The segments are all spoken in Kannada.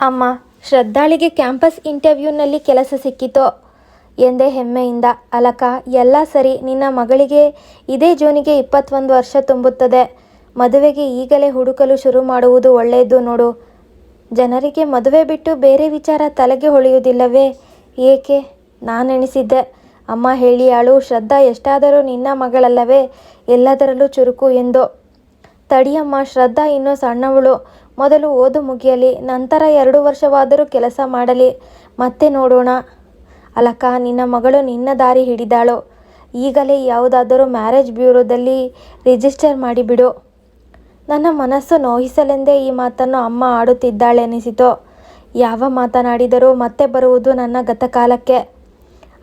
ಅಮ್ಮ, ಶ್ರದ್ಧಾಳಿಗೆ ಕ್ಯಾಂಪಸ್ ಇಂಟರ್ವ್ಯೂನಲ್ಲಿ ಕೆಲಸ ಸಿಕ್ಕಿತೋ? ಎಂದೇ ಹೆಮ್ಮೆಯಿಂದ, ಅಲಕ, ಎಲ್ಲ ಸರಿ, ನಿನ್ನ ಮಗಳಿಗೆ ಇದೇ ಜೂನಿಗೆ ಇಪ್ಪತ್ತೊಂದು ವರ್ಷ ತುಂಬುತ್ತದೆ. ಮದುವೆಗೆ ಈಗಲೇ ಹುಡುಕಲು ಶುರು ಮಾಡುವುದು ಒಳ್ಳೆಯದು ನೋಡು. ಜನರಿಗೆ ಮದುವೆ ಬಿಟ್ಟು ಬೇರೆ ವಿಚಾರ ತಲೆಗೆ ಹೊಳೆಯುವುದಿಲ್ಲವೇ? ಏಕೆ? ನಾನೆಣಿಸಿದ್ದೆ. ಅಮ್ಮ ಹೇಳಿಯಾಳು, ಶ್ರದ್ಧಾ ಎಷ್ಟಾದರೂ ನಿನ್ನ ಮಗಳಲ್ಲವೇ? ಎಲ್ಲದರಲ್ಲೂ ಚುರುಕು ಎಂದು. ತಡಿಯಮ್ಮ, ಶ್ರದ್ಧಾ ಇನ್ನೂ ಸಣ್ಣವಳು. ಮೊದಲು ಓದು ಮುಗಿಯಲಿ, ನಂತರ ಎರಡು ವರ್ಷವಾದರೂ ಕೆಲಸ ಮಾಡಲಿ. ಮತ್ತೆ ನೋಡೋಣ. ಅಲಕ, ನಿನ್ನ ಮಗಳು ನಿನ್ನ ದಾರಿ ಹಿಡಿದಾಳು? ಈಗಲೇ ಯಾವುದಾದರೂ ಮ್ಯಾರೇಜ್ ಬ್ಯೂರೋದಲ್ಲಿ ರಿಜಿಸ್ಟರ್ ಮಾಡಿಬಿಡು. ನನ್ನ ಮನಸ್ಸು ನೋಯಿಸಲೆಂದೇ ಈ ಮಾತನ್ನು ಅಮ್ಮ ಆಡುತ್ತಿದ್ದಾಳೆನಿಸಿತು? ಯಾವ ಮಾತನಾಡಿದರೂ ಮತ್ತೆ ಬರುವುದು ನನ್ನ ಗತಕಾಲಕ್ಕೆ.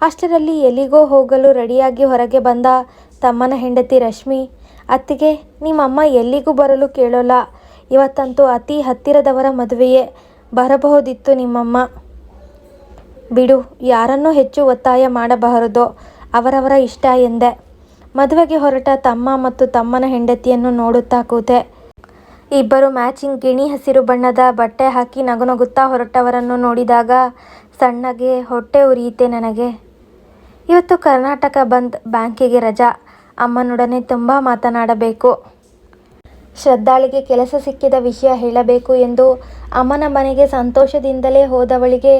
ಅಷ್ಟರಲ್ಲಿ ಎಲ್ಲಿಗೋ ಹೋಗಲು ರೆಡಿಯಾಗಿ ಹೊರಗೆ ಬಂದ ತಮ್ಮನ ಹೆಂಡತಿ ರಶ್ಮಿ, ಅತ್ತಿಗೆ, ನಿಮ್ಮಮ್ಮ ಎಲ್ಲಿಗೂ ಬರಲು ಕೇಳೋಲ್ಲ. ಇವತ್ತಂತೂ ಅತಿ ಹತ್ತಿರದವರ ಮದುವೆಯೇ ಬರಬಹುದಿತ್ತು ನಿಮ್ಮಮ್ಮ. ಬಿಡು, ಯಾರನ್ನೂ ಹೆಚ್ಚು ಒತ್ತಾಯ ಮಾಡಬಾರದು, ಅವರವರ ಇಷ್ಟ ಎಂದೆ. ಮದುವೆಗೆ ಹೊರಟ ತಮ್ಮ ಮತ್ತು ತಮ್ಮನ ಹೆಂಡತಿಯನ್ನು ನೋಡುತ್ತಾ ಕೂತೆ. ಇಬ್ಬರು ಮ್ಯಾಚಿಂಗ್ ಗಿಣಿ ಹಸಿರು ಬಣ್ಣದ ಬಟ್ಟೆ ಹಾಕಿ ನಗುನಗುತ್ತಾ ಹೊರಟವರನ್ನು ನೋಡಿದಾಗ ಸಣ್ಣಗೆ ಹೊಟ್ಟೆ ಉರಿಯಿತೆ ನನಗೆ. ಇವತ್ತು ಕರ್ನಾಟಕ ಬಂದ್ ಬ್ಯಾಂಕಿಗೆ ರಜಾ. ಅಮ್ಮನೊಡನೆ ತುಂಬ ಮಾತನಾಡಬೇಕು. ಶ್ರದ್ಧಾಳಿಗೆ ಕೆಲಸ ಸಿಕ್ಕಿದ ವಿಷಯ ಹೇಳಬೇಕು ಎಂದು ಅಮ್ಮನ ಮನೆಗೆ ಸಂತೋಷದಿಂದಲೇ ಹೋದವಳಿಗೆ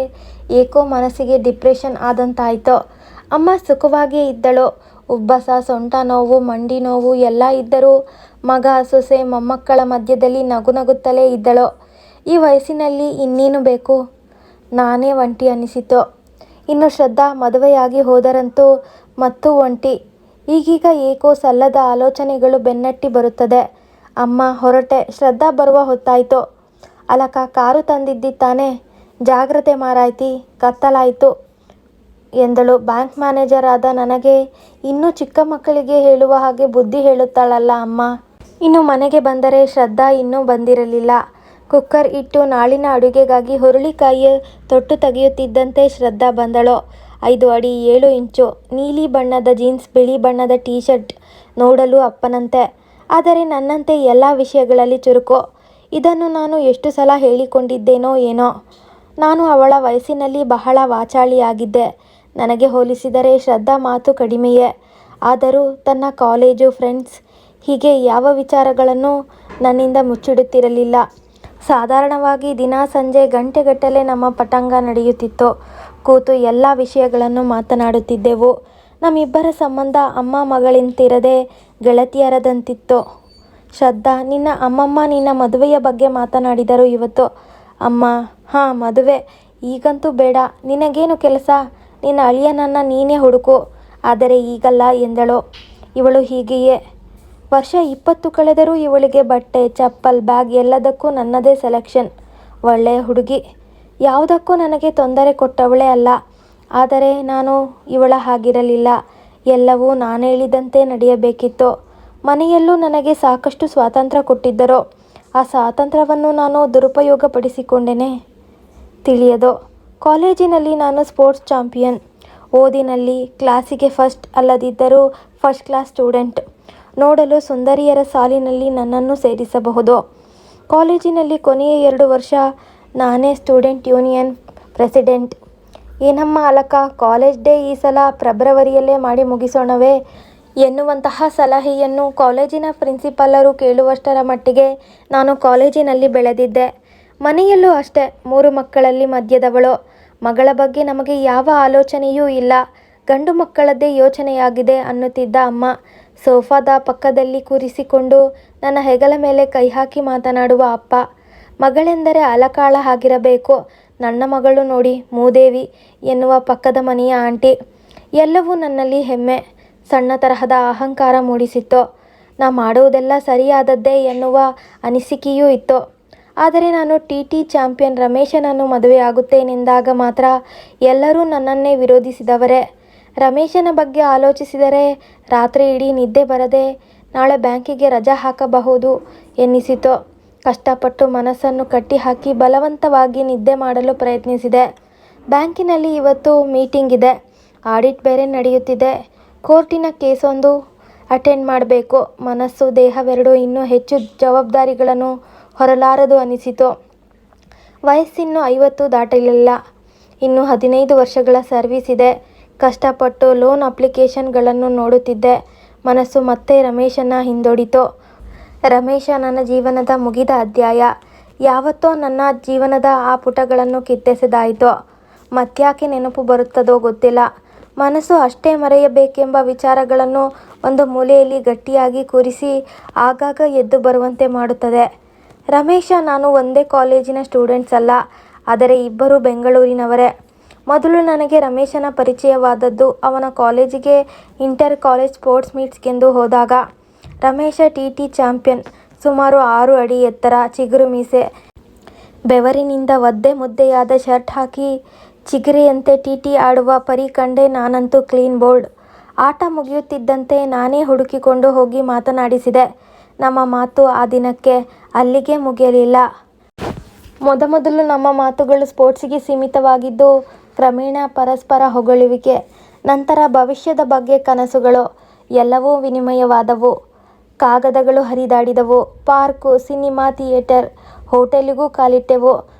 ಏಕೋ ಮನಸ್ಸಿಗೆ ಡಿಪ್ರೆಷನ್ ಆದಂತಾಯಿತು. ಅಮ್ಮ ಸುಖವಾಗಿ ಇದ್ದಳು. ಉಬ್ಬಸ, ಸೊಂಟ ನೋವು, ಮಂಡಿ ನೋವು ಎಲ್ಲ ಇದ್ದರೂ ಮಗ ಸೊಸೆ ಮೊಮ್ಮಕ್ಕಳ ಮಧ್ಯದಲ್ಲಿ ನಗು ನಗುತ್ತಲೇ ಇದ್ದಳು. ಈ ವಯಸ್ಸಿನಲ್ಲಿ ಇನ್ನೇನು ಬೇಕು? ನಾನೇ ಒಂಟಿ ಅನಿಸಿತು ಇನ್ನು ಶ್ರದ್ಧಾ ಮದುವೆಯಾಗಿ ಹೋದರಂತೂ ಮತ್ತೂ ಒಂಟಿ. ಈಗೀಗ ಏಕೋ ಸಲ್ಲದ ಆಲೋಚನೆಗಳು ಬೆನ್ನಟ್ಟಿ ಬರುತ್ತದೆ. ಅಮ್ಮ ಹೊರಟೆ. ಶ್ರದ್ಧಾ ಬರುವ ಹೊತ್ತಾಯಿತು. ಅಲಕ ಕಾರು ತಂದಿದ್ದಿ ತಾನೇ ಜಾಗ್ರತೆ ಮಾರಾಯ್ತಿ, ಕತ್ತಲಾಯಿತು ಎಂದಳು. ಬ್ಯಾಂಕ್ ಮ್ಯಾನೇಜರ್ ಆದ ನನಗೆ ಇನ್ನೂ ಚಿಕ್ಕ ಮಕ್ಕಳಿಗೆ ಹೇಳುವ ಹಾಗೆ ಬುದ್ಧಿ ಹೇಳುತ್ತಾಳಲ್ಲ ಅಮ್ಮ. ಇನ್ನು ಮನೆಗೆ ಬಂದರೆ ಶ್ರದ್ಧಾ ಇನ್ನೂ ಬಂದಿರಲಿಲ್ಲ. ಕುಕ್ಕರ್ ಇಟ್ಟು ನಾಳಿನ ಅಡುಗೆಗಾಗಿ ಹುರುಳಿಕಾಯಿಯ ತೊಟ್ಟು ತೆಗೆಯುತ್ತಿದ್ದಂತೆ ಶ್ರದ್ಧಾ ಬಂದಳು. ಐದು ಅಡಿ ಏಳು ಇಂಚು, ನೀಲಿ ಬಣ್ಣದ ಜೀನ್ಸ್, ಬಿಳಿ ಬಣ್ಣದ ಟೀ ಶರ್ಟ್ ನೋಡಲು ಅಪ್ಪನಂತೆ. ಆದರೆ ನನ್ನಂತೆ ಎಲ್ಲ ವಿಷಯಗಳಲ್ಲಿ ಚುರುಕು. ಇದನ್ನು ನಾನು ಎಷ್ಟು ಸಲ ಹೇಳಿಕೊಂಡಿದ್ದೇನೋ ಏನೋ. ನಾನು ಅವಳ ವಯಸ್ಸಿನಲ್ಲಿ ಬಹಳ ವಾಚಾಳಿಯಾಗಿದ್ದೆ. ನನಗೆ ಹೋಲಿಸಿದರೆ ಶ್ರದ್ಧಾ ಮಾತು ಕಡಿಮೆಯೇ. ಆದರೂ ತನ್ನ ಕಾಲೇಜು ಫ್ರೆಂಡ್ಸ್ ಹೀಗೆ ಯಾವ ವಿಚಾರಗಳನ್ನು ನನ್ನಿಂದ ಮುಚ್ಚಿಡುತ್ತಿರಲಿಲ್ಲ. ಸಾಧಾರಣವಾಗಿ ದಿನ ಸಂಜೆ ಗಂಟೆಗಟ್ಟಲೆ ನಮ್ಮ ಪಟಂಗ ನಡೆಯುತ್ತಿತ್ತು. ಕೂತು ಎಲ್ಲ ವಿಷಯಗಳನ್ನು ಮಾತನಾಡುತ್ತಿದ್ದೆವು. ನಮ್ಮಿಬ್ಬರ ಸಂಬಂಧ ಅಮ್ಮ ಮಗಳಿಂತಿರದೆ ಗೆಳತಿಯರದಂತಿತ್ತು. ಶ್ರದ್ಧಾ, ನಿನ್ನ ಅಮ್ಮಮ್ಮ ನಿನ್ನ ಮದುವೆಯ ಬಗ್ಗೆ ಮಾತನಾಡಿದರು. ಇವತ್ತು, ಅಮ್ಮ, ಹಾಂ, ಮದುವೆ. ಈಗಂತೂ ಬೇಡ. ನಿನಗೇನು ಕೆಲಸ? ನಿನ್ನ ಅಳಿಯನನ್ನು ನೀನೇ ಹುಡುಕು. ಆದರೆ ಈಗಲ್ಲ ಎಂದಳು. ಇವಳು ಹೀಗೆಯೇ. ವರ್ಷ ಇಪ್ಪತ್ತು ಕಳೆದರೂ ಇವಳಿಗೆ ಬಟ್ಟೆ, ಚಪ್ಪಲ್, ಬ್ಯಾಗ್ ಎಲ್ಲದಕ್ಕೂ ನನ್ನದೇ ಸೆಲೆಕ್ಷನ್. ಒಳ್ಳೆಯ ಹುಡುಗಿ. ಯಾವುದಕ್ಕೂ ನನಗೆ ತೊಂದರೆ ಕೊಟ್ಟವಳೇ ಅಲ್ಲ. ಆದರೆ ನಾನು ಇವಳ ಹಾಗಿರಲಿಲ್ಲ. ಎಲ್ಲವೂ ನಾನೇಳಿದಂತೆ ನಡೆಯಬೇಕಿತ್ತು. ಮನೆಯಲ್ಲೂ ನನಗೆ ಸಾಕಷ್ಟು ಸ್ವಾತಂತ್ರ್ಯ ಕೊಟ್ಟಿದ್ದರು. ಆ ಸ್ವಾತಂತ್ರ್ಯವನ್ನು ನಾನು ದುರುಪಯೋಗಪಡಿಸಿಕೊಂಡೇನೆ. ತಿಳಿಯದು, ಕಾಲೇಜಿನಲ್ಲಿ ನಾನು ಸ್ಪೋರ್ಟ್ಸ್ ಚಾಂಪಿಯನ್. ಓದಿನಲ್ಲಿ ಕ್ಲಾಸಿಗೆ ಫಸ್ಟ್ ಅಲ್ಲದಿದ್ದರೂ ಫಸ್ಟ್ ಕ್ಲಾಸ್ ಸ್ಟೂಡೆಂಟ್. ನೋಡಲು ಸುಂದರಿಯರ ಸಾಲಿನಲ್ಲಿ ನನ್ನನ್ನು ಸೇರಿಸಬಹುದು. ಕಾಲೇಜಿನಲ್ಲಿ ಕೊನೆಯ ಎರಡು ವರ್ಷ ನಾನೇ ಸ್ಟೂಡೆಂಟ್ ಯೂನಿಯನ್ ಪ್ರೆಸಿಡೆಂಟ್. ಏನಮ್ಮ ಅಲಕ ಕಾಲೇಜ್ ಡೇ ಈ ಸಲ ಫೆಬ್ರವರಿಯಲ್ಲೇ ಮಾಡಿ ಮುಗಿಸೋಣವೇ? ಎನ್ನುವಂತಹ ಸಲಹೆಯನ್ನು ಕಾಲೇಜಿನ ಪ್ರಿನ್ಸಿಪಾಲರು ಕೇಳುವಷ್ಟರ ಮಟ್ಟಿಗೆ ನಾನು ಕಾಲೇಜಿನಲ್ಲಿ ಬೆಳೆದಿದ್ದೆ. ಮನೆಯಲ್ಲೂ ಅಷ್ಟೇ, ಮೂರು ಮಕ್ಕಳಲ್ಲಿ ಮಧ್ಯದವಳು ಮಗಳ ಬಗ್ಗೆ ನಮಗೆ ಯಾವ ಆಲೋಚನೆಯೂ ಇಲ್ಲ. ಗಂಡು ಮಕ್ಕಳದ್ದೇ ಯೋಚನೆಯಾಗಿದೆ ಅನ್ನುತ್ತಿದ್ದ ಅಮ್ಮ. ಸೋಫಾದ ಪಕ್ಕದಲ್ಲಿ ಕೂರಿಸಿಕೊಂಡು ನನ್ನ ಹೆಗಲ ಮೇಲೆ ಕೈ ಹಾಕಿ ಮಾತನಾಡುವ ಅಪ್ಪ. ಮಗಳೆಂದರೆ ಅಲಕಾಳ ಆಗಿರಬೇಕು. ನನ್ನ ಮಗಳು ನೋಡಿ, ಮೂದೇವಿ ಎನ್ನುವ ಪಕ್ಕದ ಮನೆಯ ಆಂಟಿ, ಎಲ್ಲವೂ ನನ್ನಲ್ಲಿ ಹೆಮ್ಮೆ. ಸಣ್ಣ ತರಹದ ಅಹಂಕಾರ ಮೂಡಿಸಿತ್ತು. ನಾ ಮಾಡುವುದೆಲ್ಲ ಸರಿಯಾದದ್ದೇ ಎನ್ನುವ ಅನಿಸಿಕೆಯೂ ಇತ್ತು. ಆದರೆ ನಾನು ಟಿ ಟಿ ಚಾಂಪಿಯನ್ ರಮೇಶನನ್ನು ಮದುವೆಯಾಗುತ್ತೇನೆಂದಾಗ ಮಾತ್ರ ಎಲ್ಲರೂ ನನ್ನನ್ನೇ ವಿರೋಧಿಸಿದವರೇ. ರಮೇಶನ ಬಗ್ಗೆ ಆಲೋಚಿಸಿದರೆ ರಾತ್ರಿ ಇಡೀ ನಿದ್ದೆ ಬರದೆ ನಾಳೆ ಬ್ಯಾಂಕಿಗೆ ರಜಾ ಹಾಕಬಹುದು ಎನ್ನಿಸಿತು. ಕಷ್ಟಪಟ್ಟು ಮನಸ್ಸನ್ನು ಕಟ್ಟಿಹಾಕಿ ಬಲವಂತವಾಗಿ ನಿದ್ದೆ ಮಾಡಲು ಪ್ರಯತ್ನಿಸಿದೆ. ಬ್ಯಾಂಕಿನಲ್ಲಿ ಇವತ್ತು ಮೀಟಿಂಗ್ ಇದೆ. ಆಡಿಟ್ ಬೇರೆ ನಡೆಯುತ್ತಿದೆ. ಕೋರ್ಟಿನ ಕೇಸೊಂದು ಅಟೆಂಡ್ ಮಾಡಬೇಕು. ಮನಸ್ಸು, ದೇಹವೆರಡೂ ಇನ್ನೂ ಹೆಚ್ಚು ಜವಾಬ್ದಾರಿಗಳನ್ನು ಹೊರಲಾರದು ಅನಿಸಿತು. ವಯಸ್ಸಿನ್ನೂ ಐವತ್ತು ದಾಟಲಿಲ್ಲ. ಇನ್ನು ಹದಿನೈದು ವರ್ಷಗಳ ಸರ್ವಿಸ್ ಇದೆ. ಕಷ್ಟಪಟ್ಟು ಲೋನ್ ಅಪ್ಲಿಕೇಶನ್ಗಳನ್ನು ನೋಡುತ್ತಿದ್ದೆ. ಮನಸ್ಸು ಮತ್ತೆ ರಮೇಶನ ಹಿಂದೋಡಿತು. ರಮೇಶ, ನನ್ನ ಜೀವನದ ಮುಗಿದ ಅಧ್ಯಾಯ. ಯಾವತ್ತೋ ನನ್ನ ಜೀವನದ ಆ ಪುಟಗಳನ್ನು ಕಿತ್ತೆಸೆದಾಯಿತೋ? ಮತ್ಯಾಕೆ ನೆನಪು ಬರುತ್ತದೋ ಗೊತ್ತಿಲ್ಲ. ಮನಸ್ಸು ಅಷ್ಟೇ ಮರೆಯಬೇಕೆಂಬ ವಿಚಾರಗಳನ್ನು ಒಂದು ಮೂಲೆಯಲ್ಲಿ ಗಟ್ಟಿಯಾಗಿ ಕೂರಿಸಿ ಆಗಾಗ ಎದ್ದು ಬರುವಂತೆ ಮಾಡುತ್ತದೆ. ರಮೇಶ, ನಾನು ಒಂದೇ ಕಾಲೇಜಿನ ಸ್ಟೂಡೆಂಟ್ಸ್ ಅಲ್ಲ, ಆದರೆ ಇಬ್ಬರು ಬೆಂಗಳೂರಿನವರೇ. ಮೊದಲು ನನಗೆ ರಮೇಶನ ಪರಿಚಯವಾದದ್ದು ಅವನ ಕಾಲೇಜಿಗೆ ಇಂಟರ್ ಕಾಲೇಜ್ ಸ್ಪೋರ್ಟ್ಸ್ ಮೀಟ್ಸ್ಗೆಂದು ಹೋದಾಗ. ರಮೇಶ ಟಿ ಟಿ ಚಾಂಪಿಯನ್. ಸುಮಾರು ಆರು ಅಡಿ ಎತ್ತರ ಚಿಗುರು ಮೀಸೆ. ಬೆವರಿನಿಂದ ಒದ್ದೆ ಮುದ್ದೆಯಾದ ಶರ್ಟ್ ಹಾಕಿ ಚಿಗರಿಯಂತೆ ಟಿ ಟಿ ಆಡುವ ಪರಿ ಕಂಡೆ ನಾನಂತೂ ಕ್ಲೀನ್ ಬೋರ್ಡ್. ಆಟ ಮುಗಿಯುತ್ತಿದ್ದಂತೆ ನಾನೇ ಹುಡುಕಿಕೊಂಡು ಹೋಗಿ ಮಾತನಾಡಿಸಿದೆ. ನಮ್ಮ ಮಾತು ಆ ದಿನಕ್ಕೆ ಅಲ್ಲಿಗೆ ಮುಗಿಯಲಿಲ್ಲ. ಮೊದಮೊದಲು ನಮ್ಮ ಮಾತುಗಳು ಸ್ಪೋರ್ಟ್ಸಿಗೆ ಸೀಮಿತವಾಗಿದ್ದು ಕ್ರಮೇಣ ಪರಸ್ಪರ ಹೊಗಳುವಿಕೆ. ನಂತರ ಭವಿಷ್ಯದ ಬಗ್ಗೆ ಕನಸುಗಳು. ಎಲ್ಲವೂ ವಿನಿಮಯವಾದವು. ಕಾಗದಗಳು ಹರಿದಾಡಿದವು. ಪಾರ್ಕು, ಸಿನಿಮಾ ಥಿಯೇಟರ್, ಹೋಟೆಲಿಗೂ ಕಾಲಿಟ್ಟೆವು.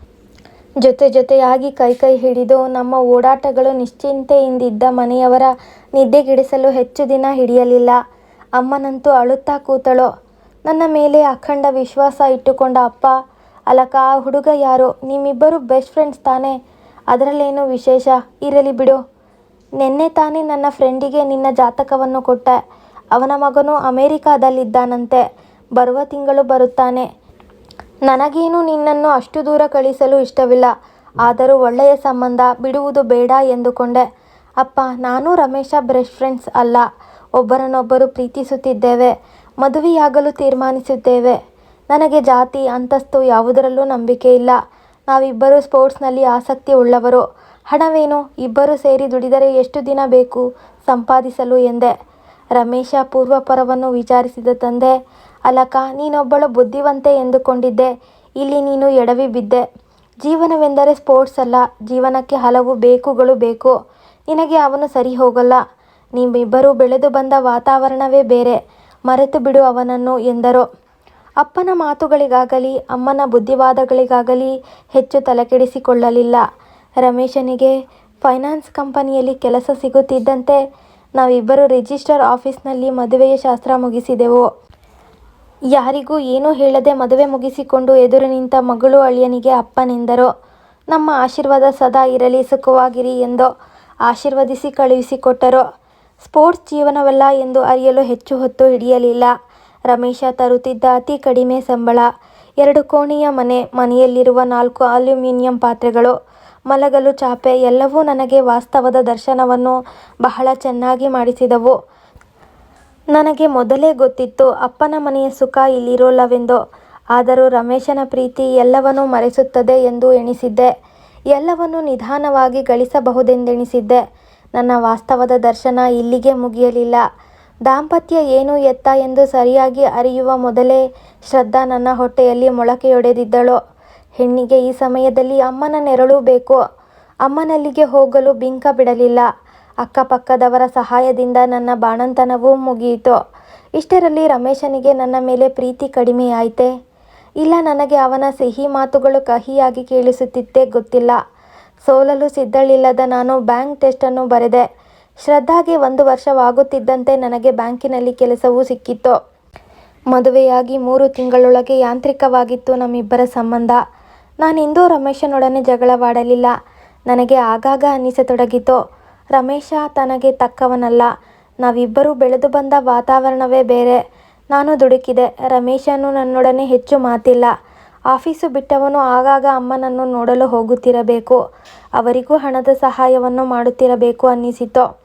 ಜೊತೆ ಜೊತೆಯಾಗಿ ಕೈ ಕೈ ಹಿಡಿದು ನಮ್ಮ ಓಡಾಟಗಳು ನಿಶ್ಚಿಂತೆಯಿಂದಿದ್ದ ಮನೆಯವರ ನಿದ್ದೆಗೆಡಿಸಲು ಹೆಚ್ಚು ದಿನ ಹಿಡಿಯಲಿಲ್ಲ. ಅಮ್ಮನಂತೂ ಅಳುತ್ತಾ ಕೂತಳು. ನನ್ನ ಮೇಲೆ ಅಖಂಡ ವಿಶ್ವಾಸ ಇಟ್ಟುಕೊಂಡ ಅಪ್ಪ, ಅಲಕ, ಆ ಹುಡುಗ ಯಾರು? ನಿಮ್ಮಿಬ್ಬರು ಬೆಸ್ಟ್ ಫ್ರೆಂಡ್ಸ್ ತಾನೆ? ಅದರಲ್ಲೇನು ವಿಶೇಷ? ಇರಲಿ ಬಿಡು. ನಿನ್ನೆ ತಾನೇ ನನ್ನ ಫ್ರೆಂಡಿಗೆ ನಿನ್ನ ಜಾತಕವನ್ನು ಕೊಟ್ಟೆ. ಅವನ ಮಗನು ಅಮೇರಿಕಾದಲ್ಲಿದ್ದಾನಂತೆ. ಬರುವ ತಿಂಗಳು ಬರುತ್ತಾನೆ. ನನಗೇನು ನಿನ್ನನ್ನು ಅಷ್ಟು ದೂರ ಕಳಿಸಲು ಇಷ್ಟವಿಲ್ಲ. ಆದರೂ ಒಳ್ಳೆಯ ಸಂಬಂಧ ಬಿಡುವುದು ಬೇಡ ಎಂದುಕೊಂಡೆ. ಅಪ್ಪ, ನಾನು ರಮೇಶ ಬ್ರೆಸ್ಟ್ ಫ್ರೆಂಡ್ಸ್ ಅಲ್ಲ. ಒಬ್ಬರನ್ನೊಬ್ಬರು ಪ್ರೀತಿಸುತ್ತಿದ್ದೇವೆ. ಮದುವೆಯಾಗಲು ತೀರ್ಮಾನಿಸಿದ್ದೇವೆ. ನನಗೆ ಜಾತಿ, ಅಂತಸ್ತು ಯಾವುದರಲ್ಲೂ ನಂಬಿಕೆ ಇಲ್ಲ. ನಾವಿಬ್ಬರು ಸ್ಪೋರ್ಟ್ಸ್ನಲ್ಲಿ ಆಸಕ್ತಿ ಉಳ್ಳವರು. ಹಣವೇನು? ಇಬ್ಬರು ಸೇರಿ ದುಡಿದರೆ ಎಷ್ಟು ದಿನ ಬೇಕು? ಸಂಪಾದಿಸಲು ಎಂದೆ. ರಮೇಶ ಪೂರ್ವಪರವನ್ನು ವಿಚಾರಿಸಿದ ತಂದೆ, ಅಲಕ, ನೀನೊಬ್ಬಳು ಬುದ್ಧಿವಂತೆ ಎಂದುಕೊಂಡಿದ್ದೆ. ಇಲ್ಲಿ ನೀನು ಎಡವಿ ಬಿದ್ದೆ. ಜೀವನವೆಂದರೆ ಸ್ಪೋರ್ಟ್ಸ್ ಅಲ್ಲ. ಜೀವನಕ್ಕೆ ಹಲವು ಬೇಕುಗಳು ಬೇಕು. ನಿನಗೆ ಅವನು ಸರಿ ಹೋಗಲ್ಲ. ನಿಮ್ಮಿಬ್ಬರೂ ಬೆಳೆದು ಬಂದ ವಾತಾವರಣವೇ ಬೇರೆ. ಮರೆತು ಬಿಡು ಅವನನ್ನು ಎಂದರು. ಅಪ್ಪನ ಮಾತುಗಳಿಗಾಗಲಿ, ಅಮ್ಮನ ಬುದ್ಧಿವಾದಗಳಿಗಾಗಲಿ ಹೆಚ್ಚು ತಲೆಕೆಡಿಸಿಕೊಳ್ಳಲಿಲ್ಲ. ರಮೇಶನಿಗೆ ಫೈನಾನ್ಸ್ ಕಂಪನಿಯಲ್ಲಿ ಕೆಲಸ ಸಿಗುತ್ತಿದ್ದಂತೆ ನಾವಿಬ್ಬರು ರಿಜಿಸ್ಟರ್ ಆಫೀಸ್ನಲ್ಲಿ ಮದುವೆಯ ಶಾಸ್ತ್ರ ಮುಗಿಸಿದೆವು. ಯಾರಿಗೂ ಏನೂ ಹೇಳದೆ ಮದುವೆ ಮುಗಿಸಿಕೊಂಡು ಎದುರು ನಿಂತ ಮಗಳು ಅಳಿಯನಿಗೆ ಅಪ್ಪನೆಂದರು ನಮ್ಮ ಆಶೀರ್ವಾದ ಸದಾ ಇರಲಿ, ಸುಖವಾಗಿರಿ ಎಂದು ಆಶೀರ್ವದಿಸಿ ಕಳುಹಿಸಿಕೊಟ್ಟರು. ಸ್ಪೋರ್ಟ್ಸ್ ಜೀವನವಲ್ಲ ಎಂದು ಅರಿಯಲು ಹೆಚ್ಚು ಹೊತ್ತು ಹಿಡಿಯಲಿಲ್ಲ. ರಮೇಶ ತರುತ್ತಿದ್ದ ಅತಿ ಕಡಿಮೆ ಸಂಬಳ, ಎರಡು ಕೋಣೆಯ ಮನೆ, ಮನೆಯಲ್ಲಿರುವ ನಾಲ್ಕು ಅಲ್ಯೂಮಿನಿಯಂ ಪಾತ್ರೆಗಳು ಮಲಗಲು ಚಾಪೆ ಎಲ್ಲವೂ ನನಗೆ ವಾಸ್ತವದ ದರ್ಶನವನ್ನು ಬಹಳ ಚೆನ್ನಾಗಿ ಮಾಡಿಸಿದವು. ನನಗೆ ಮೊದಲೇ ಗೊತ್ತಿತ್ತು, ಅಪ್ಪನ ಮನೆಯ ಸುಖ ಇಲ್ಲಿರೋಲ್ಲವೆಂದು. ಆದರೂ ರಮೇಶನ ಪ್ರೀತಿ ಎಲ್ಲವನ್ನೂ ಮರೆಸುತ್ತದೆ ಎಂದು ಎಣಿಸಿದ್ದೆ. ಎಲ್ಲವನ್ನೂ ನಿಧಾನವಾಗಿ ಗಳಿಸಬಹುದೆಂದೆಣಿಸಿದ್ದೆ. ನನ್ನ ವಾಸ್ತವದ ದರ್ಶನ ಇಲ್ಲಿಗೆ ಮುಗಿಯಲಿಲ್ಲ. ದಾಂಪತ್ಯ ಏನು ಎತ್ತ ಎಂದು ಸರಿಯಾಗಿ ಅರಿಯುವ ಮೊದಲೇ ಶ್ರದ್ಧಾ ನನ್ನ ಹೊಟ್ಟೆಯಲ್ಲಿ ಮೊಳಕೆಯೊಡೆದಿದ್ದಳು. ಹೆಣ್ಣಿಗೆ ಈ ಸಮಯದಲ್ಲಿ ಅಮ್ಮನ ನೆರಳು ಬೇಕು. ಅಮ್ಮನಲ್ಲಿಗೆ ಹೋಗಲು ಬಿಂಕ ಬಿಡಲಿಲ್ಲ. ಅಕ್ಕಪಕ್ಕದವರ ಸಹಾಯದಿಂದ ನನ್ನ ಬಾಣಂತನವೂ ಮುಗಿಯಿತು. ಇಷ್ಟರಲ್ಲಿ ರಮೇಶನಿಗೆ ನನ್ನ ಮೇಲೆ ಪ್ರೀತಿ ಕಡಿಮೆಯಾಯಿತೆ. ಇಲ್ಲ, ನನಗೆ ಅವನ ಸಿಹಿ ಮಾತುಗಳು ಕಹಿಯಾಗಿ ಕೇಳಿಸುತ್ತಿತ್ತೇ ಗೊತ್ತಿಲ್ಲ. ಸೋಲಲು ಸಿದ್ಧಳಿಲ್ಲದ ನಾನು ಬ್ಯಾಂಕ್ ಟೆಸ್ಟನ್ನು ಬರೆದೆ. ಶ್ರದ್ಧಾಗೆ ಒಂದು ವರ್ಷವಾಗುತ್ತಿದ್ದಂತೆ ನನಗೆ ಬ್ಯಾಂಕಿನಲ್ಲಿ ಕೆಲಸವೂ ಸಿಕ್ಕಿತ್ತು. ಮದುವೆಯಾಗಿ ಮೂರು ತಿಂಗಳೊಳಗೆ ಯಾಂತ್ರಿಕವಾಗಿತ್ತು ನಮ್ಮಿಬ್ಬರ ಸಂಬಂಧ. ನಾನೆಂದೂ ರಮೇಶನೊಡನೆ ಜಗಳವಾಡಲಿಲ್ಲ. ನನಗೆ ಆಗಾಗ ಅನ್ನಿಸತೊಡಗಿತು ರಮೇಶ ತನಗೆ ತಕ್ಕವನಲ್ಲ. ನಾವಿಬ್ಬರೂ ಬೆಳೆದು ಬಂದ ವಾತಾವರಣವೇ ಬೇರೆ. ನಾನು ದುಡುಕಿದೆ. ರಮೇಶನು ನನ್ನೊಡನೆ ಹೆಚ್ಚು ಮಾತಿಲ್ಲ. ಆಫೀಸು ಬಿಟ್ಟವನು ಆಗಾಗ ಅಮ್ಮನನ್ನು ನೋಡಲು ಹೋಗುತ್ತಿರಬೇಕು. ಅವರಿಗೂ ಹಣದ ಸಹಾಯವನ್ನು ಮಾಡುತ್ತಿರಬೇಕು ಅನ್ನಿಸಿತು?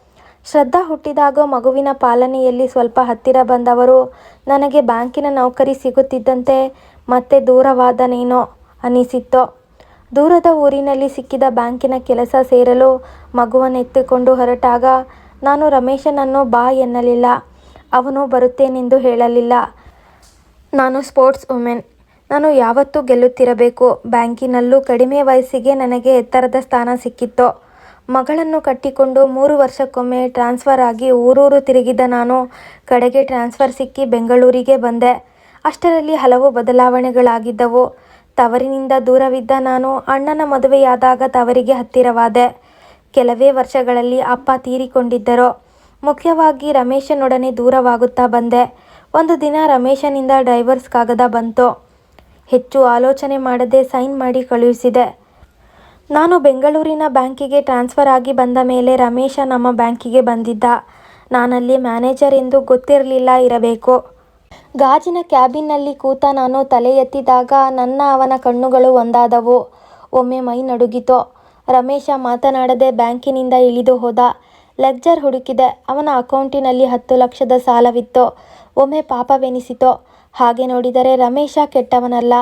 ಶ್ರದ್ಧಾ ಹುಟ್ಟಿದಾಗ ಮಗುವಿನ ಪಾಲನೆಯಲ್ಲಿ ಸ್ವಲ್ಪ ಹತ್ತಿರ ಬಂದವರು ನನಗೆ ಬ್ಯಾಂಕಿನ ನೌಕರಿ ಸಿಗುತ್ತಿದ್ದಂತೆ ಮತ್ತೆ ದೂರವಾದನೇನೋ ಅನ್ನಿಸಿತ್ತು. ದೂರದ ಊರಿನಲ್ಲಿ ಸಿಕ್ಕಿದ ಬ್ಯಾಂಕಿನ ಕೆಲಸ ಸೇರಲು ಮಗುವನ್ನೆತ್ತಿಕೊಂಡು ಹೊರಟಾಗ, ನಾನು ರಮೇಶನನ್ನು ಬಾ ಎನ್ನಲಿಲ್ಲ. ಅವನು ಬರುತ್ತೇನೆಂದು ಹೇಳಲಿಲ್ಲ. ನಾನು ಸ್ಪೋರ್ಟ್ಸ್ ವುಮೆನ್. ನಾನು ಯಾವತ್ತೂ ಗೆಲ್ಲುತ್ತಿರಬೇಕು. ಬ್ಯಾಂಕಿನಲ್ಲೂ ಕಡಿಮೆ ವಯಸ್ಸಿಗೆ ನನಗೆ ಎತ್ತರದ ಸ್ಥಾನ ಸಿಕ್ಕಿತ್ತು. ಮಗಳನ್ನು ಕಟ್ಟಿಕೊಂಡು ಮೂರು ವರ್ಷಕ್ಕೊಮ್ಮೆ ಟ್ರಾನ್ಸ್ಫರ್ ಆಗಿ ಊರೂರು ತಿರುಗಿದ ನಾನು ಕಡೆಗೆ ಟ್ರಾನ್ಸ್ಫರ್ ಸಿಕ್ಕಿ ಬೆಂಗಳೂರಿಗೆ ಬಂದೆ. ಅಷ್ಟರಲ್ಲಿ ಹಲವು ಬದಲಾವಣೆಗಳಾಗಿದ್ದವು. ತವರಿನಿಂದ ದೂರವಿದ್ದ ನಾನು ಅಣ್ಣನ ಮದುವೆಯಾದಾಗ ತವರಿಗೆ ಹತ್ತಿರವಾದೆ. ಕೆಲವೇ ವರ್ಷಗಳಲ್ಲಿ ಅಪ್ಪ ತೀರಿಕೊಂಡಿದ್ದರು. ಮುಖ್ಯವಾಗಿ ರಮೇಶನೊಡನೆ ದೂರವಾಗುತ್ತಾ ಬಂದೆ. ಒಂದು ದಿನ ರಮೇಶನಿಂದ ಡೈವರ್ಸ್ ಕಾಗದ ಬಂತು. ಹೆಚ್ಚು ಆಲೋಚನೆ ಮಾಡದೆ ಸೈನ್ ಮಾಡಿ ಕಳುಹಿಸಿದೆ. ನಾನು ಬೆಂಗಳೂರಿನ ಬ್ಯಾಂಕಿಗೆ ಟ್ರಾನ್ಸ್ಫರ್ ಆಗಿ ಬಂದ ಮೇಲೆ ರಮೇಶ ನಮ್ಮ ಬ್ಯಾಂಕಿಗೆ ಬಂದಿದ್ದ. ನಾನಲ್ಲಿ ಮ್ಯಾನೇಜರ್ ಎಂದು ಗೊತ್ತಿರಲಿಲ್ಲ ಇರಬೇಕು. ಗಾಜಿನ ಕ್ಯಾಬಿನ್ನಲ್ಲಿ ಕೂತ ನಾನು ತಲೆ ಎತ್ತಿದಾಗ ನನ್ನ ಅವನ ಕಣ್ಣುಗಳು ಒಂದಾದವು. ಒಮ್ಮೆ ಮೈ ನಡುಗಿತು. ರಮೇಶ ಮಾತನಾಡದೆ ಬ್ಯಾಂಕಿನಿಂದ ಇಳಿದು ಹೋದ. ಲೆಗ್ಜರ್ ಹುಡುಕಿದೆ. ಅವನ ಅಕೌಂಟಿನಲ್ಲಿ ಹತ್ತು ಲಕ್ಷದ ಸಾಲವಿತ್ತು. ಒಮ್ಮೆ ಪಾಪವೆನಿಸಿತು. ಹಾಗೆ ನೋಡಿದರೆ ರಮೇಶ ಕೆಟ್ಟವನಲ್ಲ.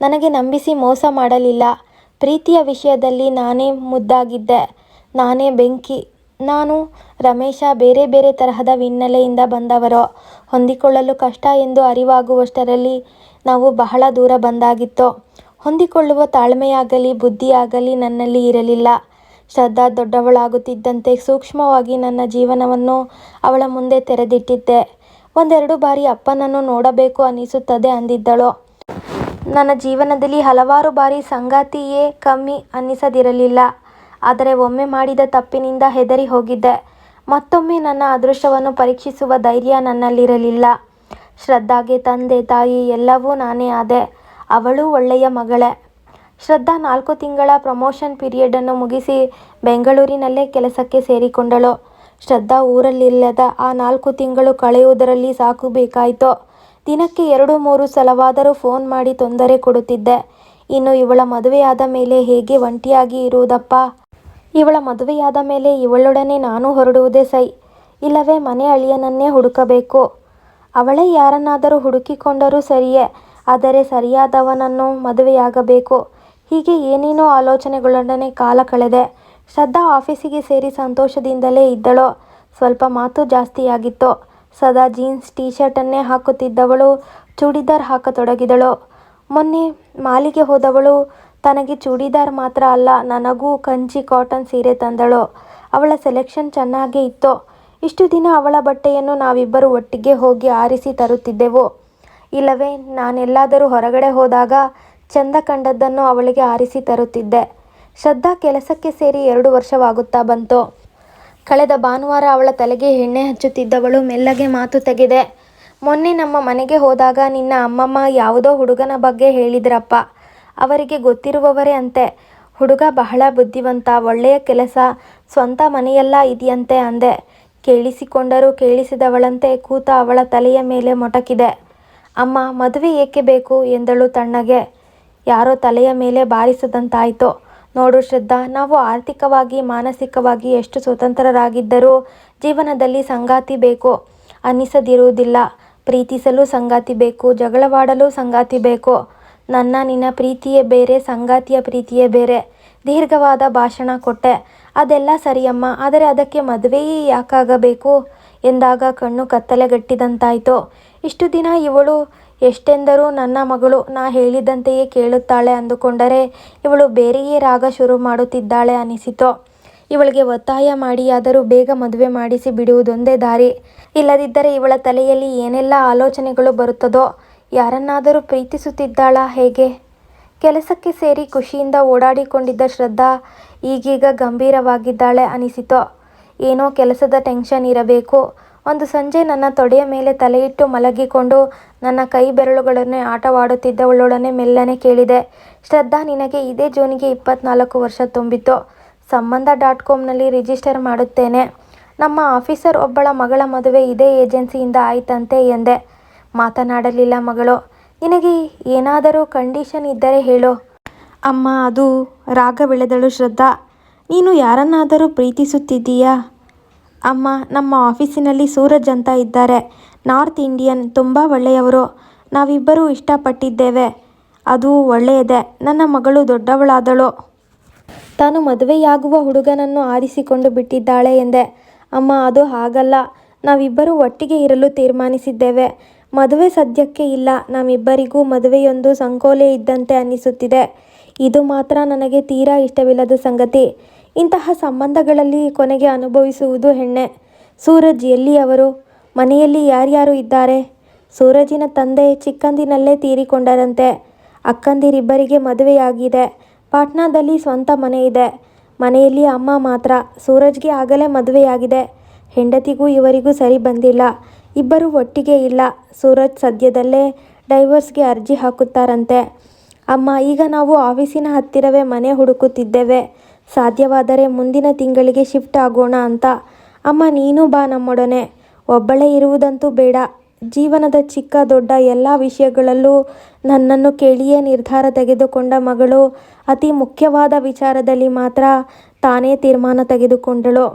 ನನಗೆ ನಂಬಿಸಿ ಮೋಸ ಮಾಡಲಿಲ್ಲ. ಪ್ರೀತಿಯ ವಿಷಯದಲ್ಲಿ ನಾನೇ ಮುದ್ದಾಗಿದ್ದೆ. ನಾನೇ ಬೆಂಕಿ. ನಾನು ರಮೇಶ ಬೇರೆ ಬೇರೆ ತರಹದ ಹಿನ್ನೆಲೆಯಿಂದ ಬಂದವರು, ಹೊಂದಿಕೊಳ್ಳಲು ಕಷ್ಟ ಎಂದು ಅರಿವಾಗುವಷ್ಟರಲ್ಲಿ ನಾವು ಬಹಳ ದೂರ ಬಂದಾಗಿತ್ತು? ಹೊಂದಿಕೊಳ್ಳುವ ತಾಳ್ಮೆಯಾಗಲಿ, ಬುದ್ಧಿಯಾಗಲಿ ನನ್ನಲ್ಲಿ ಇರಲಿಲ್ಲ. ಶ್ರದ್ಧಾ ದೊಡ್ಡವಳಾಗುತ್ತಿದ್ದಂತೆ ಸೂಕ್ಷ್ಮವಾಗಿ ನನ್ನ ಜೀವನವನ್ನು ಅವಳ ಮುಂದೆ ತೆರೆದಿಟ್ಟಿದ್ದೆ. ಒಂದೆರಡು ಬಾರಿ ಅಪ್ಪನನ್ನು ನೋಡಬೇಕು ಅನಿಸುತ್ತದೆ ಅಂದಿದ್ದಳು? ನನ್ನ ಜೀವನದಲ್ಲಿ ಹಲವಾರು ಬಾರಿ ಸಂಗಾತಿಯೇ ಕಮ್ಮಿ ಅನ್ನಿಸದಿರಲಿಲ್ಲ ಆದರೆ ಒಮ್ಮೆ ಮಾಡಿದ ತಪ್ಪಿನಿಂದ ಹೆದರಿ ಹೋಗಿದ್ದೆ. ಮತ್ತೊಮ್ಮೆ ನನ್ನ ಅದೃಷ್ಟವನ್ನು ಪರೀಕ್ಷಿಸುವ ಧೈರ್ಯ ನನ್ನಲ್ಲಿರಲಿಲ್ಲ. ಶ್ರದ್ಧಾಗೆ ತಂದೆ, ತಾಯಿ ಎಲ್ಲವೂ ನಾನೇ ಆದೆ. ಅವಳು ಒಳ್ಳೆಯ ಮಗಳೇ. ಶ್ರದ್ಧಾ ನಾಲ್ಕು ತಿಂಗಳ ಪ್ರಮೋಷನ್ ಪೀರಿಯಡನ್ನು ಮುಗಿಸಿ ಬೆಂಗಳೂರಿನಲ್ಲೇ ಕೆಲಸಕ್ಕೆ ಸೇರಿಕೊಂಡಳು. ಶ್ರದ್ಧಾ ಊರಲ್ಲಿಲ್ಲದ ಆ ನಾಲ್ಕು ತಿಂಗಳು ಕಳೆಯುವುದರಲ್ಲಿ ಸಾಕು ಬೇಕಾಯಿತು? ದಿನಕ್ಕೆ ಎರಡು, ಮೂರು ಸಲವಾದರೂ ಫೋನ್ ಮಾಡಿ ತೊಂದರೆ ಕೊಡುತ್ತಿದ್ದೆ. ಇನ್ನು ಇವಳ ಮದುವೆಯಾದ ಮೇಲೆ ಹೇಗೆ ಒಂಟಿಯಾಗಿ ಇರುವುದಪ್ಪ? ಇವಳ ಮದುವೆಯಾದ ಮೇಲೆ ಇವಳೊಡನೆ ನಾನು ಹೊರಡುವುದೇ ಸೈ. ಇಲ್ಲವೇ ಮನೆ ಅಳಿಯನನ್ನೇ ಹುಡುಕಬೇಕು. ಅವಳೇ ಯಾರನ್ನಾದರೂ ಹುಡುಕಿಕೊಂಡರೂ ಸರಿಯೇ, ಆದರೆ ಸರಿಯಾದವನನ್ನು ಮದುವೆಯಾಗಬೇಕು. ಹೀಗೆ ಏನೇನೋ ಆಲೋಚನೆಗಳೊಡನೆ ಕಾಲ ಕಳೆದೆ. ಶ್ರದ್ಧಾ ಆಫೀಸಿಗೆ ಸೇರಿ ಸಂತೋಷದಿಂದಲೇ ಇದ್ದಳೋ. ಸ್ವಲ್ಪ ಮಾತು ಜಾಸ್ತಿಯಾಗಿತ್ತು. ಸದಾ ಜೀನ್ಸ್ ಟೀ ಶರ್ಟನ್ನೇ ಹಾಕುತ್ತಿದ್ದವಳು, ಚೂಡಿದಾರ್ ಹಾಕತೊಡಗಿದಳು. ಮೊನ್ನೆ ಮಾಲಿಗೆ ಹೋದವಳು ತನಗೆ ಚೂಡಿದಾರ್ ಮಾತ್ರ ಅಲ್ಲ, ನನಗೂ ಕಂಚಿ ಕಾಟನ್ ಸೀರೆ ತಂದಳು. ಅವಳ ಸೆಲೆಕ್ಷನ್ ಚೆನ್ನಾಗೇ ಇತ್ತು. ಇಷ್ಟು ದಿನ ಅವಳ ಬಟ್ಟೆಯನ್ನು ನಾವಿಬ್ಬರು ಒಟ್ಟಿಗೆ ಹೋಗಿ ಆರಿಸಿ ತರುತ್ತಿದ್ದೆವು. ಇಲ್ಲವೇ, ನಾನೆಲ್ಲಾದರೂ ಹೊರಗಡೆ ಹೋದಾಗ ಚಂದ ಕಂಡದ್ದನ್ನು ಅವಳಿಗೆ ಆರಿಸಿ ತರುತ್ತಿದ್ದೆ. ಶ್ರದ್ಧಾ ಕೆಲಸಕ್ಕೆ ಸೇರಿ ಎರಡು ವರ್ಷವಾಗುತ್ತಾ ಬಂತು. ಕಳೆದ ಭಾನುವಾರ ಅವಳ ತಲೆಗೆ ಎಣ್ಣೆ ಹಚ್ಚುತ್ತಿದ್ದವಳು ಮೆಲ್ಲಗೆ ಮಾತು ತೆಗೆದೆ, ಮೊನ್ನೆ ನಮ್ಮ ಮನೆಗೆ ಹೋದಾಗ ನಿನ್ನ ಅಮ್ಮಮ್ಮ ಯಾವುದೋ ಹುಡುಗನ ಬಗ್ಗೆ ಹೇಳಿದ್ರಪ್ಪ. ಅವರಿಗೆ ಗೊತ್ತಿರುವವರೇ ಅಂತೆ. ಹುಡುಗ ಬಹಳ ಬುದ್ಧಿವಂತ, ಒಳ್ಳೆಯ ಕೆಲಸ, ಸ್ವಂತ ಮನೆಯೆಲ್ಲ ಇದೆಯಂತೆ ಅಂದೆ. ಕೇಳಿಸಿಕೊಂಡರೂ ಕೇಳಿಸಿದವಳಂತೆ ಕೂತ ಅವಳ ತಲೆಯ ಮೇಲೆ ಮೊಟಕಿದೆ. ಅಮ್ಮ, ಮದುವೆ ಏಕೆ ಬೇಕು? ಎಂದಳು ತಣ್ಣಗೆ. ಯಾರೋ ತಲೆಯ ಮೇಲೆ ಬಾರಿಸದಂತಾಯಿತು. ನೋಡು ಶ್ರದ್ಧಾ, ನಾವು ಆರ್ಥಿಕವಾಗಿ, ಮಾನಸಿಕವಾಗಿ ಎಷ್ಟು ಸ್ವತಂತ್ರರಾಗಿದ್ದರೂ ಜೀವನದಲ್ಲಿ ಸಂಗಾತಿ ಬೇಕು. ಅನ್ನಿಸದಿರುವುದಿಲ್ಲ. ಪ್ರೀತಿಸಲು ಸಂಗಾತಿ ಬೇಕು, ಜಗಳವಾಡಲು ಸಂಗಾತಿ ಬೇಕು. ನನ್ನ ನಿನ್ನ ಪ್ರೀತಿಯೇ ಬೇರೆ, ಸಂಗಾತಿಯ ಪ್ರೀತಿಯೇ ಬೇರೆ. ದೀರ್ಘವಾದ ಭಾಷಣ ಕೊಟ್ಟೆ. ಅದೆಲ್ಲ ಸರಿಯಮ್ಮ, ಆದರೆ ಅದಕ್ಕೆ ಮದುವೆಯೇ ಯಾಕಾಗಬೇಕು? ಎಂದಾಗ ಕಣ್ಣು ಕತ್ತಲೆಗಟ್ಟಿದಂತಾಯಿತು. ಇಷ್ಟು ದಿನ ಇವಳು ಎಷ್ಟೆಂದರೂ ನನ್ನ ಮಗಳು, ನಾ ಹೇಳಿದಂತೆಯೇ ಕೇಳುತ್ತಾಳೆ ಅಂದುಕೊಂಡರೆ ಇವಳು ಬೇರೆಯೇ ರಾಗ ಶುರು ಮಾಡುತ್ತಿದ್ದಾಳೆ ಅನಿಸಿತು. ಇವಳಿಗೆ ಒತ್ತಾಯ ಮಾಡಿಯಾದರೂ ಬೇಗ ಮದುವೆ ಮಾಡಿಸಿ ಬಿಡುವುದೊಂದೇ ದಾರಿ. ಇಲ್ಲದಿದ್ದರೆ ಇವಳ ತಲೆಯಲ್ಲಿ ಏನೆಲ್ಲ ಆಲೋಚನೆಗಳು ಬರುತ್ತದೋ ಯಾರನ್ನಾದರೂ ಪ್ರೀತಿಸುತ್ತಿದ್ದಾಳಾ ಹೇಗೆ? ಕೆಲಸಕ್ಕೆ ಸೇರಿ ಖುಷಿಯಿಂದ ಓಡಾಡಿಕೊಂಡಿದ್ದ ಶ್ರದ್ಧಾ ಈಗೀಗ ಗಂಭೀರವಾಗಿದ್ದಾಳೆ ಅನಿಸಿತು. ಏನೋ ಕೆಲಸದ ಟೆನ್ಷನ್ ಇರಬೇಕು. ಒಂದು ಸಂಜೆ ನನ್ನ ತೊಡೆಯ ಮೇಲೆ ತಲೆಯಿಟ್ಟು ಮಲಗಿಕೊಂಡು ನನ್ನ ಕೈ ಬೆರಳುಗಳನ್ನೇ ಆಟವಾಡುತ್ತಿದ್ದವಳೊಡನೆ ಮೆಲ್ಲನೆ ಕೇಳಿದೆ. ಶ್ರದ್ಧಾ, ನಿನಗೆ ಇದೇ ಜೂನಿಗೆ ಇಪ್ಪತ್ನಾಲ್ಕು ವರ್ಷ ತುಂಬಿತು ಸಂಬಂಧ ಡಾಟ್ ಕಾಮ್ನಲ್ಲಿ ರಿಜಿಸ್ಟರ್ ಮಾಡುತ್ತೇನೆ. ನಮ್ಮ ಆಫೀಸರ್ ಒಬ್ಬಳ ಮಗಳ ಮದುವೆ ಇದೇ ಏಜೆನ್ಸಿಯಿಂದ ಆಯಿತಂತೆ ಎಂದೆ. ಮಾತನಾಡಲಿಲ್ಲ ಮಗಳು, ನಿನಗೆ ಏನಾದರೂ ಕಂಡೀಷನ್ ಇದ್ದರೆ ಹೇಳು. ಅಮ್ಮ, ಅದು ರಾಗ ಬೆಳೆದಳು ಶ್ರದ್ಧಾ. ನೀನು ಯಾರನ್ನಾದರೂ ಪ್ರೀತಿಸುತ್ತಿದ್ದೀಯಾ? ಅಮ್ಮ, ನಮ್ಮ ಆಫೀಸಿನಲ್ಲಿ ಸೂರಜ್ ಅಂತ ಇದ್ದಾರೆ. ನಾರ್ತ್ ಇಂಡಿಯನ್, ತುಂಬ ಒಳ್ಳೆಯವರು. ನಾವಿಬ್ಬರೂ ಇಷ್ಟಪಟ್ಟಿದ್ದೇವೆ. ಅದು ಒಳ್ಳೆಯದೇ, ನನ್ನ ಮಗಳು ದೊಡ್ಡವಳಾದಳು. ತಾನು ಮದುವೆಯಾಗುವ ಹುಡುಗನನ್ನು ಆರಿಸಿಕೊಂಡು ಬಿಟ್ಟಿದ್ದಾಳೆ ಎಂದೆ. ಅಮ್ಮ, ಅದು ಹಾಗಲ್ಲ. ನಾವಿಬ್ಬರೂ ಒಟ್ಟಿಗೆ ಇರಲು ತೀರ್ಮಾನಿಸಿದ್ದೇವೆ. ಮದುವೆ ಸದ್ಯಕ್ಕೆ ಇಲ್ಲ. ನಮ್ಮಿಬ್ಬರಿಗೂ ಮದುವೆಯೊಂದು ಸಂಕೋಲೆ ಇದ್ದಂತೆ ಅನ್ನಿಸುತ್ತಿದೆ. ಇದು ಮಾತ್ರ ನನಗೆ ತೀರಾ ಇಷ್ಟವಿಲ್ಲದ ಸಂಗತಿ. ಇಂತಹ ಸಂಬಂಧಗಳಲ್ಲಿ ಕೊನೆಗೆ ಅನುಭವಿಸುವುದು ಹೆಣ್ಣೆ. ಸೂರಜ್ ಎಲ್ಲಿಯವರು ಮನೆಯಲ್ಲಿ ಯಾರ್ಯಾರು ಇದ್ದಾರೆ? ಸೂರಜಿನ ತಂದೆ ಚಿಕ್ಕಂದಿನಲ್ಲೇ ತೀರಿಕೊಂಡರಂತೆ. ಅಕ್ಕಂದಿರಿಬ್ಬರಿಗೆ ಮದುವೆಯಾಗಿದೆ. ಪಾಟ್ನಾದಲ್ಲಿ ಸ್ವಂತ ಮನೆ ಇದೆ. ಮನೆಯಲ್ಲಿ ಅಮ್ಮ ಮಾತ್ರ. ಸೂರಜ್ಗೆ ಆಗಲೇ ಮದುವೆಯಾಗಿದೆ. ಹೆಂಡತಿಗೂ ಇವರಿಗೂ ಸರಿ ಬಂದಿಲ್ಲ. ಇಬ್ಬರು ಒಟ್ಟಿಗೆ ಇಲ್ಲ. ಸೂರಜ್ ಸದ್ಯದಲ್ಲೇ ಡೈವರ್ಸ್ಗೆ ಅರ್ಜಿ ಹಾಕುತ್ತಾರಂತೆ. ಅಮ್ಮ, ಈಗ ನಾವು ಆಫೀಸಿನ ಹತ್ತಿರವೇ ಮನೆ ಹುಡುಕುತ್ತಿದ್ದೇವೆ. ಸಾಧ್ಯವಾದರೆ ಮುಂದಿನ ತಿಂಗಳಿಗೆ ಶಿಫ್ಟ್ ಆಗೋಣ ಅಂತ. ಅಮ್ಮ, ನೀನು ಬಾ ನಮ್ಮೊಡನೆ. ಒಬ್ಬಳೇ ಇರುವುದಂತೂ ಬೇಡ. ಜೀವನದ ಚಿಕ್ಕ ದೊಡ್ಡ ಎಲ್ಲ ವಿಷಯಗಳಲ್ಲೂ ನನ್ನನ್ನು ಕೇಳಿಯೇ ನಿರ್ಧಾರ ತೆಗೆದುಕೊಂಡ ಮಗಳು ಅತಿ ಮುಖ್ಯವಾದ ವಿಚಾರದಲ್ಲಿ ಮಾತ್ರ ತಾನೇ ತೀರ್ಮಾನ ತೆಗೆದುಕೊಂಡಳು.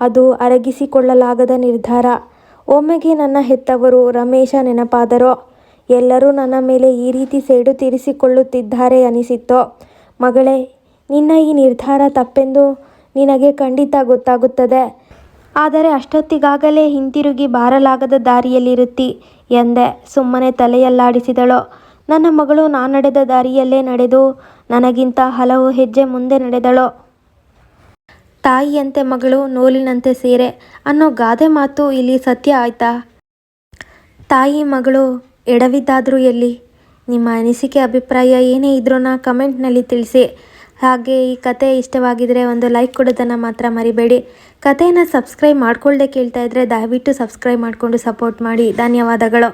ಅದು ಅರಗಿಸಿಕೊಳ್ಳಲಾಗದ ನಿರ್ಧಾರ. ಒಮ್ಮೆಗೆ ನನ್ನ ಹೆತ್ತವರು ರಮೇಶ ನೆನಪಾದರು? ಎಲ್ಲರೂ ನನ್ನ ಮೇಲೆ ಈ ರೀತಿ ಸೇಡು ತೀರಿಸಿಕೊಳ್ಳುತ್ತಿದ್ದಾರೆ ಅನಿಸಿತ್ತು? ಮಗಳೇ, ನಿನ್ನ ಈ ನಿರ್ಧಾರ ತಪ್ಪೆಂದು ನಿನಗೆ ಖಂಡಿತ ಗೊತ್ತಾಗುತ್ತದೆ. ಆದರೆ ಅಷ್ಟೊತ್ತಿಗಾಗಲೇ ಹಿಂತಿರುಗಿ ಬಾರಲಾಗದ ದಾರಿಯಲ್ಲಿರುತ್ತಿ ಎಂದೆ. ಸುಮ್ಮನೆ ತಲೆಯಲ್ಲಾಡಿಸಿದಳು. ನನ್ನ ಮಗಳು ನಾನು ನಡೆದ ದಾರಿಯಲ್ಲೇ ನಡೆದು ನನಗಿಂತ ಹಲವು ಹೆಜ್ಜೆ ಮುಂದೆ ನಡೆದಳು. ತಾಯಿಯಂತೆ ಮಗಳು ನೂಲಿನಂತೆ ಸೀರೆ ಅನ್ನೋ ಗಾದೆ ಮಾತು ಇಲ್ಲಿ ಸತ್ಯ ಆಯ್ತಾ? ತಾಯಿ ಮಗಳು ಎಡವಿದ್ದಾದರೂ ಎಲ್ಲಿ? ನಿಮ್ಮ ಅನಿಸಿಕೆ ಅಭಿಪ್ರಾಯ ಏನೇ ಇದ್ರೂ ಕಮೆಂಟ್ನಲ್ಲಿ ತಿಳಿಸಿ. ಹಾಗೆ ಈ ಕತೆ ಇಷ್ಟವಾಗಿದ್ದರೆ ಒಂದು ಲೈಕ್ ಕೊಡೋದನ್ನು ಮಾತ್ರ ಮರಿಬೇಡಿ. ಕಥೆಯನ್ನು ಸಬ್ಸ್ಕ್ರೈಬ್ ಮಾಡ್ಕೊಳ್ಳದೆ ಕೇಳ್ತಾ ಇದ್ದರೆ ದಯವಿಟ್ಟು ಸಬ್ಸ್ಕ್ರೈಬ್ ಮಾಡಿಕೊಂಡು ಸಪೋರ್ಟ್ ಮಾಡಿ. ಧನ್ಯವಾದಗಳು.